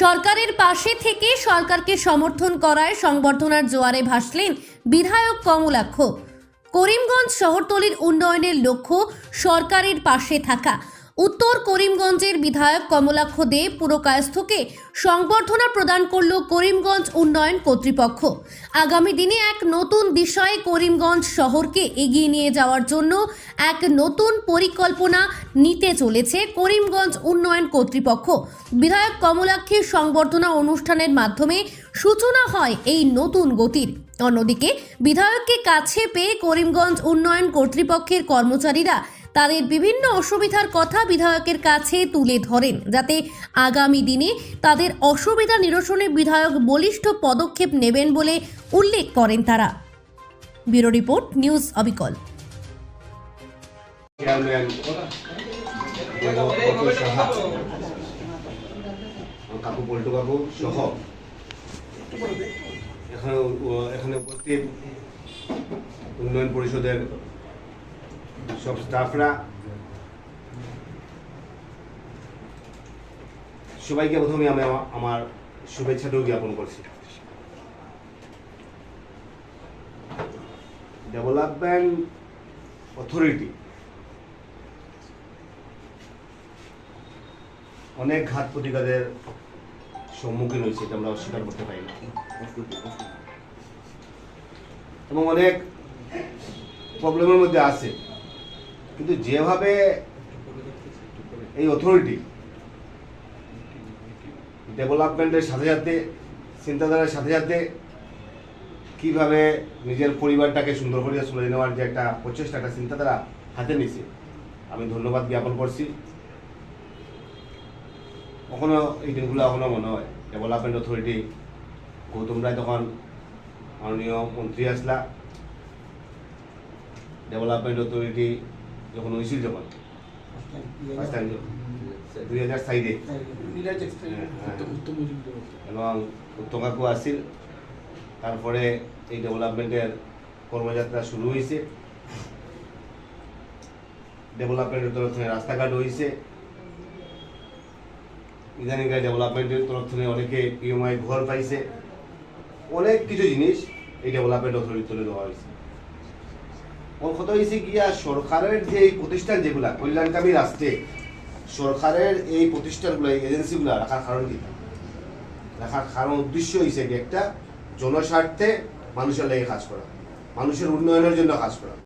সরকারের পাশে থেকে সরকারকে সমর্থন করায় সংবর্ধনার জোয়ারে ভাসলেন বিধায়ক কমলাক্ষ। করিমগঞ্জ শহরতলির উন্নয়নের লক্ষ্য সরকারের পাশে থাকা। উত্তর করিমগঞ্জের বিধায়ক কমলাক্ষ দে পুরকায়স্থকে সংবর্ধনা প্রদান করল করিমগঞ্জ উন্নয়ন কর্তৃপক্ষ। আগামী দিনে এক নতুন বিষয়ে করিমগঞ্জ শহরকে এগিয়ে নিয়ে যাওয়ার জন্য এক নতুন পরিকল্পনা নিতে চলেছে করিমগঞ্জ উন্নয়ন কর্তৃপক্ষ। বিধায়ক কমলাক্ষীর সংবর্ধনা অনুষ্ঠানের মাধ্যমে সূচনা হয় এই নতুন গতির। অন্যদিকে বিধায়ককে কাছে পেয়ে করিমগঞ্জ উন্নয়ন কর্তৃপক্ষের কর্মচারীরা তাদের বিভিন্ন অসুবিধার কথা বিধায়কের কাছে তুলে ধরেন, যাতে আগামী দিনে তাদের অসুবিধা নিরসনে বিধায়ক বলিষ্ঠ পদক্ষেপ নেবেন বলে উল্লেখ করেন তারা। ব্যুরো রিপোর্ট, নিউজ অবিকল। কাকু পল্টু কাকু সহ এখানে এখানে উপস্থিত উন্নয়ন পরিষদের সব স্টাফরা সবাইকে প্রথমে আমি আমা- আমার শুভেচ্ছাটাও জ্ঞাপন করছি। ডেভেলপমেন্ট অথরিটি অনেক ঘাত প্রতিঘাতের সম্মুখীন হয়েছে, এটা আমরা অস্বীকার করতে পারি না। এবং অনেক প্রবলেমের মধ্যে আছে। কিন্তু যেভাবে এই অথরিটি ডেভেলপমেন্টের সাথে সাথে, চিন্তাধারার সাথে সাথে কীভাবে নিজের পরিবারটাকে সুন্দর করে চলে নেওয়ার যে একটা প্রচেষ্টা, একটা চিন্তাধারা হাতে নিছে আমি ধন্যবাদ জ্ঞাপন করছি। কখনো এই দিনগুলো এখনও মনে হয়। ডেভেলপমেন্ট অথরিটি গৌতম রায় তখন মাননীয় মন্ত্রী আসলা। ডেভেলপমেন্ট অথরিটি যখন হয়েছিল যখন? দুই হাজার সাইডে। এবং উত্তম কাকু আসছিল তারপরে এই ডেভেলপমেন্টের কর্মযাত্রা শুরু হয়েছে। ডেভেলপমেন্টের তরফ থেকে রাস্তাঘাট হয়েছে। ইদানিংকার ডেভেলপমেন্টের তরফ থেকে অনেকে পিএমআই ঘর পাইছে। অনেক কিছু জিনিস এই ডেভেলপমেন্ট অথরিটি তুলে দেওয়া হয়েছে। ওর কথা হয়েছে গিয়া সরকারের যে এই প্রতিষ্ঠান যেগুলা, কল্যাণকামী রাষ্ট্রে, সরকারের এই প্রতিষ্ঠানগুলো, এই এজেন্সিগুলো রাখার কারণ কি? রাখার কারণ উদ্দেশ্য হয়েছে কি একটা জনস্বার্থে মানুষের লেগে কাজ করা, মানুষের উন্নয়নের জন্য কাজ করা।